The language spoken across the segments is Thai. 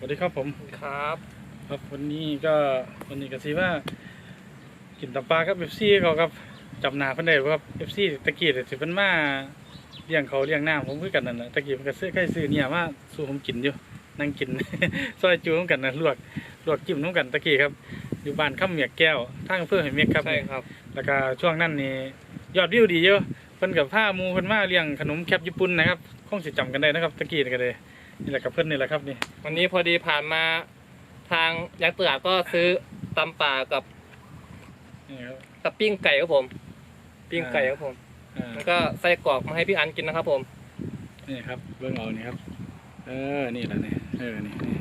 สวัสดีครับผมครับ ครับวันนี้ก็วันนี้ก็สิว่ากินตับปลาครับเอฟซีเขาครับจำหนาเพิ่นได้บ่ครับเอฟซีตะกี้สิเพิ่นมาเลี้ยงเขาเลี้ยงน้ำผมคือกันนั่นน่ะตะกี้มันก็ซื้อใกล้ซื้อเนี่ยมาสู่ผมกินอยู่นั่งกิน ซอยจูนำกันนะลวกลวกจิ้มน้ำกันตะกี้ครับ อยู่บ้านข้ามเมียกแก้วทางอำเภอไหเมียกครับใช่ครับ แล้วก็ช่วงนั้นนี่ยอดวิวดีเยอะเพิ่นกับผ้าหมูเพิ่นมาเลี้ยงขนมแคบญี่ปุ่นนะครับคงสิจำกันได้นะครับตะกี้นี่ก็เลย นี่แหละกับเพิ่นนี่แหละครับนี่วันนี้พอดีผ่านมาทางยักษ์ตลาดก็ซื้อตำป่ากับนี่ครับกับปิ้งไก่ครับผม ปิ้งไก่ครับผมอ่าแล้วก็ไส้กรอกมาให้พี่อันกินนะครับผม นี่ครับเบื้องเอานี่ครับ เออนี่แหละนี่เออนี่นี่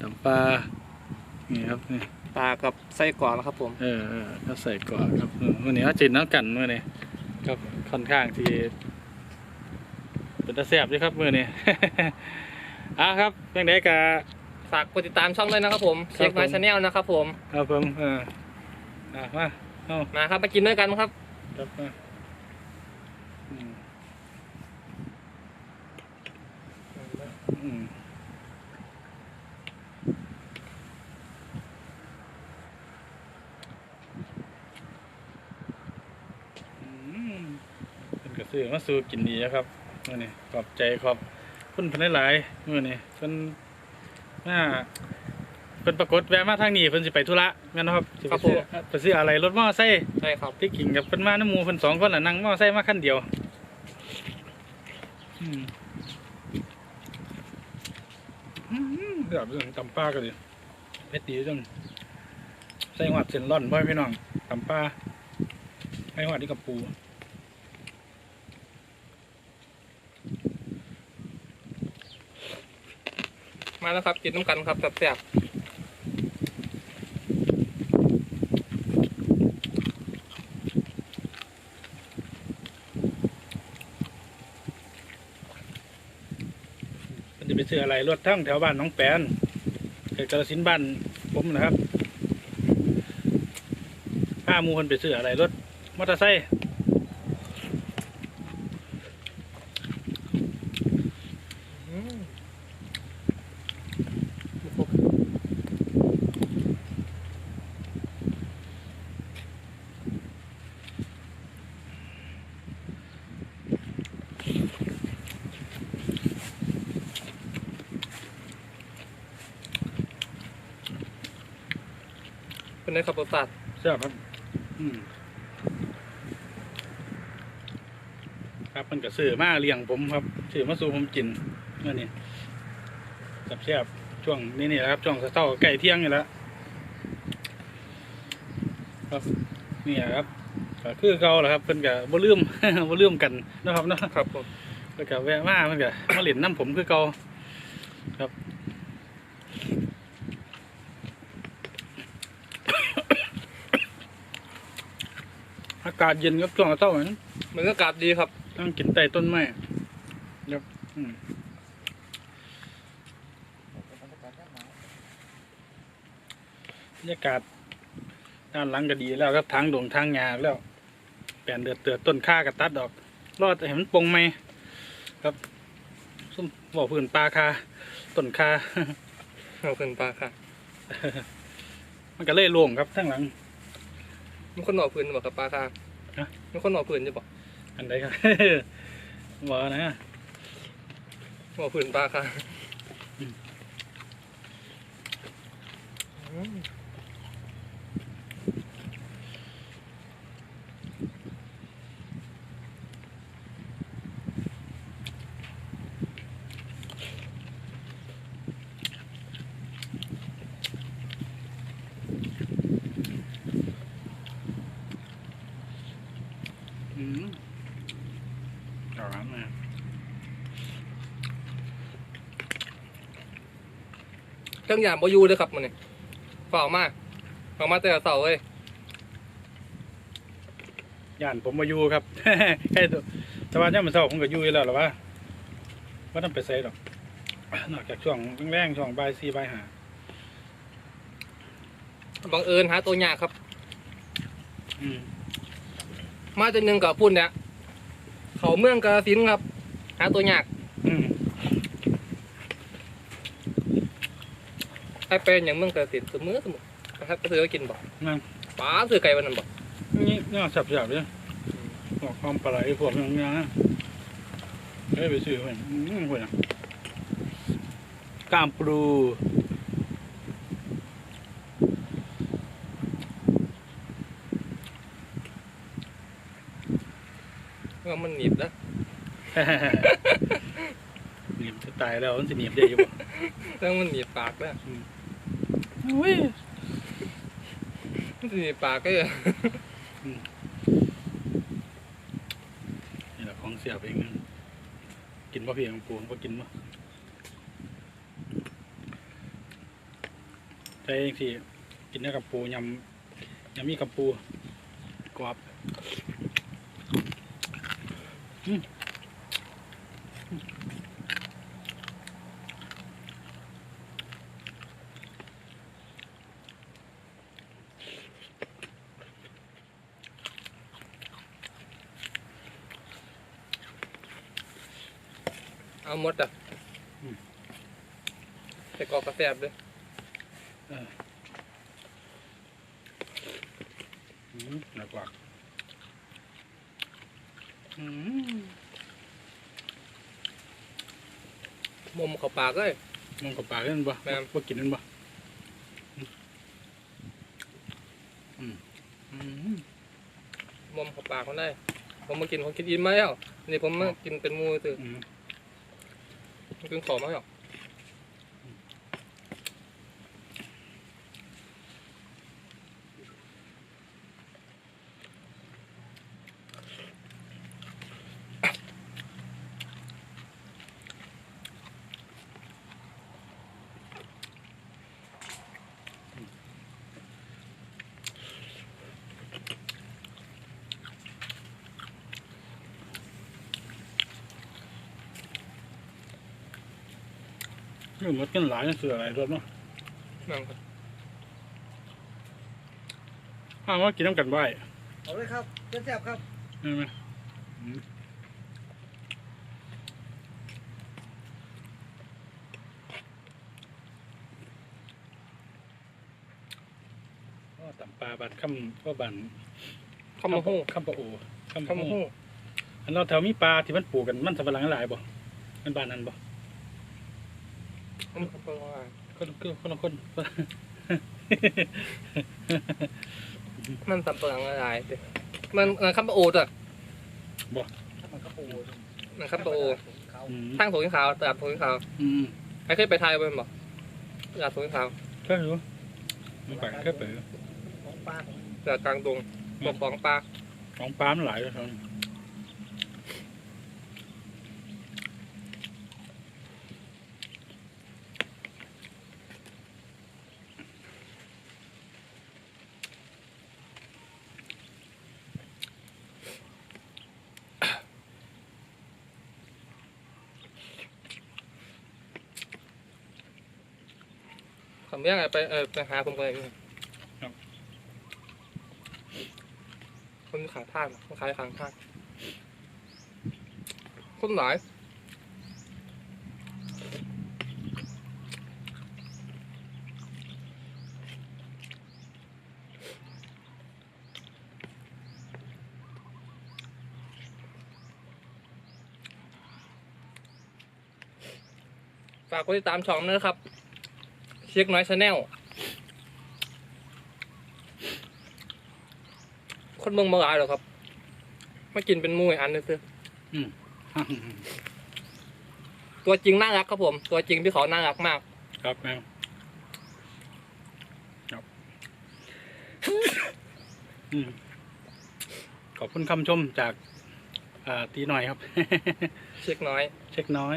ตำปลานี่ครับนี่ปลากับไส้กรอกนะครับผม เออเออก็ใส่ก่อนครับเออวันนี้เอาจินน้ำกันมื่อนี้ครับค่อนข้างที่เป็นตาแซ่บด้วยครับมื่อนี้ อะครับยังไงกะฝากกดติดตามช่องด้วยนะครับผมครัเช็บคผมไมชาแนลนะครับผมครับผมเอออะมาเอามาครับมากินด้วยกันครับครับมาอืมอืมอืมเป็นกระสือมาสู่กินดีนะครับมื่อนี้ขอบใจขอบ คุณเพันหลายๆมื่อนี้เพิ่นมาเพิ่นปรากฏแวะมาทางนี้เพิ่นสิไปธุระแม่นบ่ครับสิไปซื้อไปซื้ออะไรรถมอไซค์ใช่ครับที่กิ่งกับเพิ่นมาน้ำหมูเพิ่นสองคนน่ะนั่งมอไซค์มาคันเดียวอืมอืมเดือบเรื่องตำปลากันดิเม็ดดีจังใส่หัดเส้นร่อนบ่อยพี่น้องตำปลาใส่หัดที่กับปู มาแล้วครับกินน้ำกันครับแซ่บเพิ่นจะไปซื้ออะไรรถทั้งแถวบ้านน้องแปนเกิดกระสินบ้านผมนะครับข้ามูเพิ่นไปซื้ออะไรรถมอเตอร์ไซค์ เป็นในขับรถสัตว์ใช่ครับอืมครับมันก็ซื้อมาเลี้ยงผมครับซื้อมาสู่ผมกินเมื่อนี้แซ่บๆช่วงนี้นี่แหละครับช่วงเช้าๆใกล้เที่ยงนี่แหละครับนี่แหละครับก็คือเก่าแหละครับเพิ่นก็บ่ลืม บ่ลืมกันเนาะครับเนาะครับผมแล้วก็แวะมาเพิ่นก็มาเล่นน้ำผมคือเก่าครับ อากาศเย็นครับช่วงเช้าๆนั้นบรรยากาศดีครับต้องกินใต้ต้นไม้ครับอืมบรรยากาศด้านหลังก็ดีแล้วครับทางดงทางหญ้าแล้วแปลนเดือดเตือดต้นข้าก็ตัดดอก รอดแต่เห็นมันปงไหมครับซุ่มบ่อพื้นปลาคาต้นคาเอาขึ้นปลาค่ะมันก็เลยโล่งครับทั้งหลังมีคนหน่อพื้นบอกกับปลาค่ะ ฮะมีคนหน่อพื้นจะบอกอันใดครับบอกนะหน่อพื้นปลาค่ะ อืม อืม อืมเอาละมา เครื่องยามบอยูเลยครับมันนี่ฝากมากฝากมาแต่ละเสาร์เลยย่านผมมาอยู่ครับ แค่ตัวแต่ว่าเนี่ยามมันเศร้าผมก็อยู่อยู่แล้วหรอวะว่าต้องไปใส่ดอกนอกจากช่วงแรงๆช่วงบ่ายสี่บ่ายห้าบังเอิญหาตัวยากครับ อืมมาจนหนึ่งกับพุ่นเนี่ยเขาเมืองกาฬสินธุ์ครับ หาตัวยาก อืม ให้เป็นอย่างเมืองกระสินเสมอเสมอถ้าก็ซื้อก็กินบ่นั่นป้าซื้อไก่วันนั้นบ่นี่น่าสับสับเลยออกความปลาไหลพวกนั้นนะเฮ้ยไปซื้อเพื่อนอืมเพื่อนอะกล้ามปลูว่ามันหนีบแล้วหนีบจะตายแล้วมันจะหนีบได้อยู่บ่ แล้วมันหนีบปากแล้วอุ้ยมั นสิหนีบปากก็เลยนี่แหละของเสียบเองนะกินบ่เพียงปูบ่กินบ่ใช่สิกินได้กับปูยำยำมีกับปูกรอบอืม เอาหมดอะแต่กรอกกระแสบเลยอืมหนักกว่าอืมมุมเขาปากเลยมองกับปากนั่นบ่แม่น บ่กินนั่นบ่อืมอืมมุมเขาปากมันได้ ผมมากินผมกินอิ่มมาแล้วนี่ผมมากินเป็นหมูตื่อืมกินของมาแล้ว เรื่องรถกันหลายนะเสืออะไรรถเนาะนั่งครับห้ามว่ากินน้ำกันบ่ายเอาเลยครับเจ็บแซ่บครับใช่ไหมอืมก็ตำปลาบันคำก็บันข้าวมาหู้คำปะโอคำข้าวปะมาโอหู้อันเราแถวมีปลาที่มันปลูกกันมันสำปะหลังหลายบ่มันบ้านนั้นบ่ มันเขาบอกว่า คนคนคนละคนมันสับปะหลังละลายเด้มันมันข้าวปลาโอดอะมันก็ปูมันข้าวปลาโอเขาอืมทางโถงขาวตลาดโถงขาวอืมใครเคยไปไทยบ้างบ่ตลาดโถงขาวก็รู้มันปากแค่เปิดของปลาของตลาดกลางดงบอกของปลาของปลามันหลายเลยครับ ผมยังไงไปเออไปหาผมกันเลยคนขายทางคนขายขางทางคนหลายฝากกดติดตามช่องด้วยนะครับ เช็คน้อยชาแนลคนเมืองมาหลายหรอกครับมากินเป็นหมูอีกอันนึงซื้อตัวจริงน่ารักครับผม ตัวจริงพี่เขาน่ารักมาก ครับแม่ครับอืมขอบคุณคำชมจากอ่าตีหน่อยครับ เช็คน้อย เช็คน้อย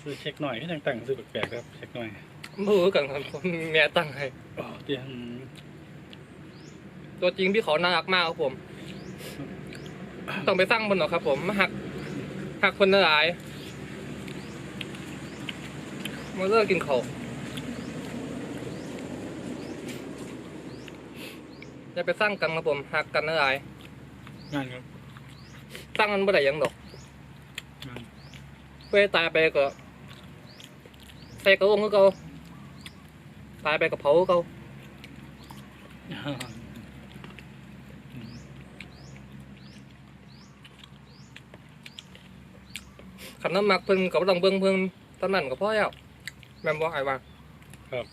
ซื้อเช็คหน่อยก็ยังแต่งซื้อแปลกๆครับ เช็คหน่อย ไม่รู้กันครับผมแม่ตั้งให้อ๋อเตียงตัวจริงพี่เขาน่ารักมากครับผม ต้องไปสร้างบนหรอกครับผมมาหักหักคนละหลายมาเลิกกินเขาวอย่าไปสร้างกันครับผมหักกันละหลายงานครับสร้างมันไม่ได้หยังดอกงาน เพื่อให้ตายไปก็ใส่กระวงก็เก่า ตายไปกับเผาเขาขันน้ำหมักเพิ่นกับ่ต้องเบิ่งเพิ่นตอนนั้นก็พอแล้วแม่นบ่ไอ้ว่าครับ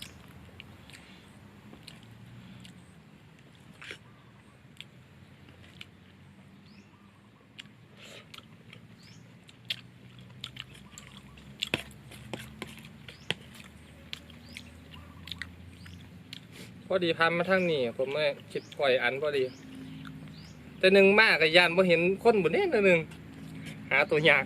พอดีพามาทางนี้ผมเลยคิดปล่อยอันพอดี แต่หนึ่งมากกับยานพอเห็นคนบนนี้หนึ่งหาตัวยาก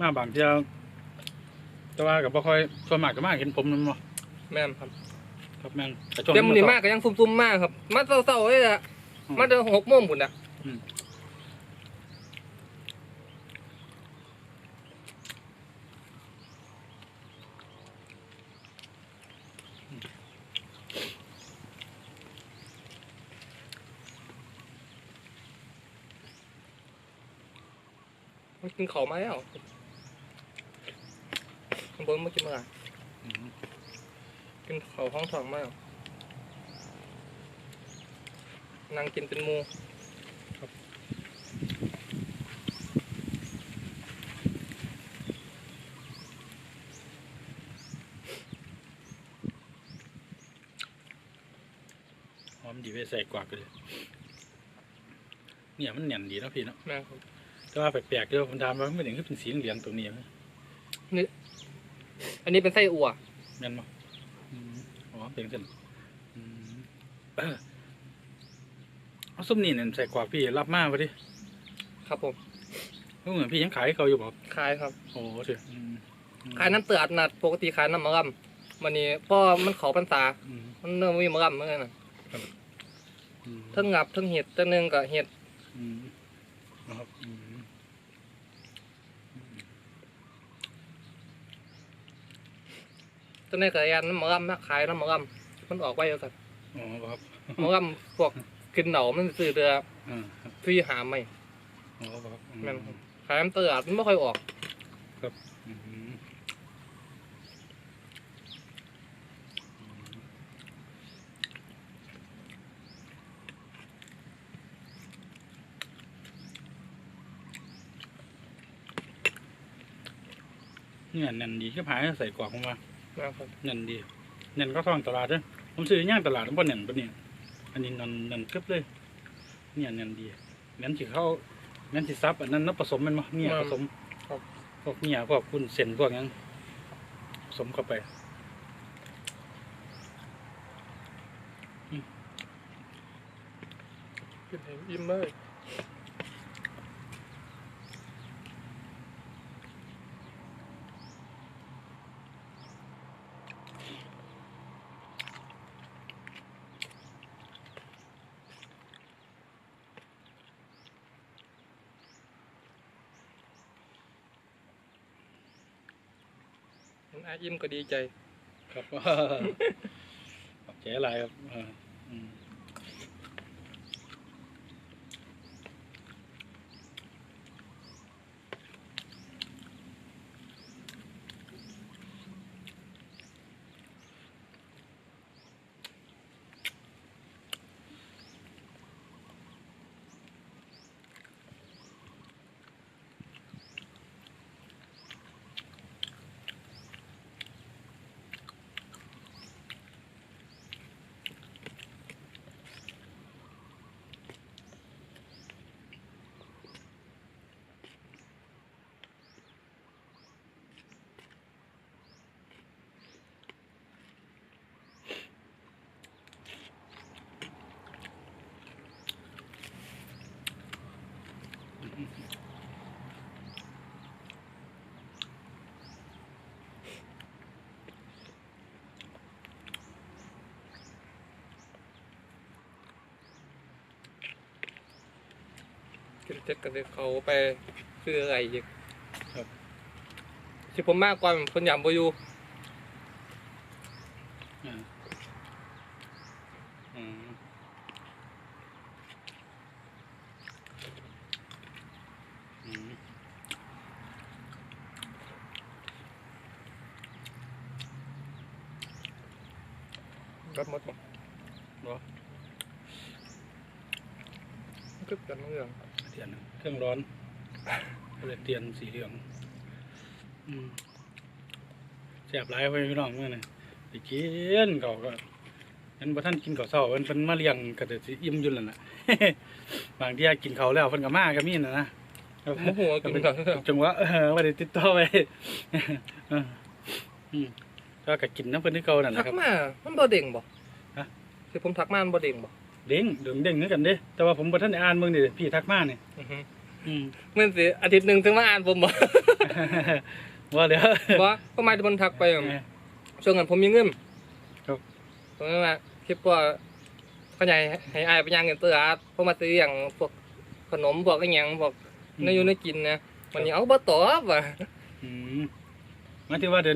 มาบางเที่ยวแต่ว่ากับบ่ค่อยส่วนมากก็มาเห็นผมนั่นบ่แม่นครับครับแม่นแต่ช่วงเต็มอนี้มากก็ยังซุ่มๆมากครับ มาเศร้าๆเลยอะมาเดินหกโมงพุ่นอะอืมมากินข้าวมาแล้ว ข้างบนมากินมาอืมกินข้าวห้องทองมาแล้วนั่งกินเป็นหมูหอมดีไปใส่กวากเลยเนี่ยมันแน่นดีเนาะพี่เนาะแม่นครับแต่ว่าแปลกๆเด้อผมถามว่ามันเป็นอย่างที่เป็นสีเหลืองๆตรงนี้ไหมอั นนี้เป็นไส้อั่วแม่นบ่อืมอ๋อเป็นเส้นอืมเออเอาส้มนี่เนี่ยใส่กวากพี่รับมาพอดีครับผมเเหมือนพี่ยังขายให้เขาอยู่บ่ครับขายครับ โอ้เถอะอืมอืมขายน้ำเตือดนัดปกติขายน้ำมะรำวันนี้พ่อมันเขาพรรษา อืมมันเริ่มมีมะรำเหมือนกันน่ะอืมทั้งงับทั้งเห็ดทั้งหนึงกับเห็ดอืมนะครับอืม ทั้งในกับยานน้ำมะรำนะขายน้ำมะรำมันออกไว้แล้วกันอ๋อครับมะรำพวกกินเหนามันซื้อเดืออ่าครับฟรีหาใหม่อ๋อครับอืแม่นครับขายน้ำเตือดมันไม่ค่อยออกอืมเนี่ยแน่นดีก็พายใส่กรอกผมว่านะ ครับแน่นดีแน่นก็ท่องตลาดเด้อผมซื้อย่างตลาดมันบ่แน่นปะเนี่ยอันนี้แน่นแน่นกึบเลย เนี่ยแน่นดีแน่นสิเข้าแน่นสิซับอันนั้นเนาะผสมแมันบ่เนี่ยผสมพวกเนี่ยพวกคุณเส้นพวกหยังผสมเข้าไปกินให้อิ่มเลย เห็นอาอิ่มก็ดีใจ ครับ ขอบใจอะไรครับเอออืม สิบเจ็ดก็เลยเขาไปซื้ออะไรอีกครับที่ผมมากกว่าคนยำบอยู่อ่าอืมอืมก็หมดบ่บ่ก็กันเรื่องเที ยนเครื่องร้อนก็เลยเทียนสีเหลืองอืมแซ่บหลายไปพี่น้องเมื่อนี่ไปกินเขาก็นั้นบ่ท่านกินข้าวเช้าเพิ่นเพิ่นมาเลี้ยงก็จะสิอิ่มอยู่แล้วน่ะบางทีกินข้าวแล้วเพิ่นก็มาก็มีน่ะนะโมโหกินก่อนจังหวะเออว่าได้ติดต่อไปเอออืมก็ก็กินน้ำเพิ่นที่เก่านั่นแหทัละกครับมามันบ่เด้งบ่ฮะที่ผมทักมามันบ่เด้งบ่ เด้งเด้งเด้งคือกันเด้ แต่ว่าผมบ่ทันได้อ่านเบิ่งนี่พี่ทักมานี่อือฮึอืมมันสิอาทิตย์หนึงถึงมาอ่านผมบ่ ว่าเดี๋ยวบ่ก็หมายถึงมันทักไปเออช่วงนั้นผมมีเงินครับ ผมนั่นว่าคิดว่าเขาใหญ่ให้อายไปย่างเงินเตอร์เพราะมาซื้ออย่างพวกขนมพวกอะไรอย่างพวกในอยู่ในกินนะวันนี้เอาบ่ตอบว่ะ อืมหมายถึงว่าเดี๋ยว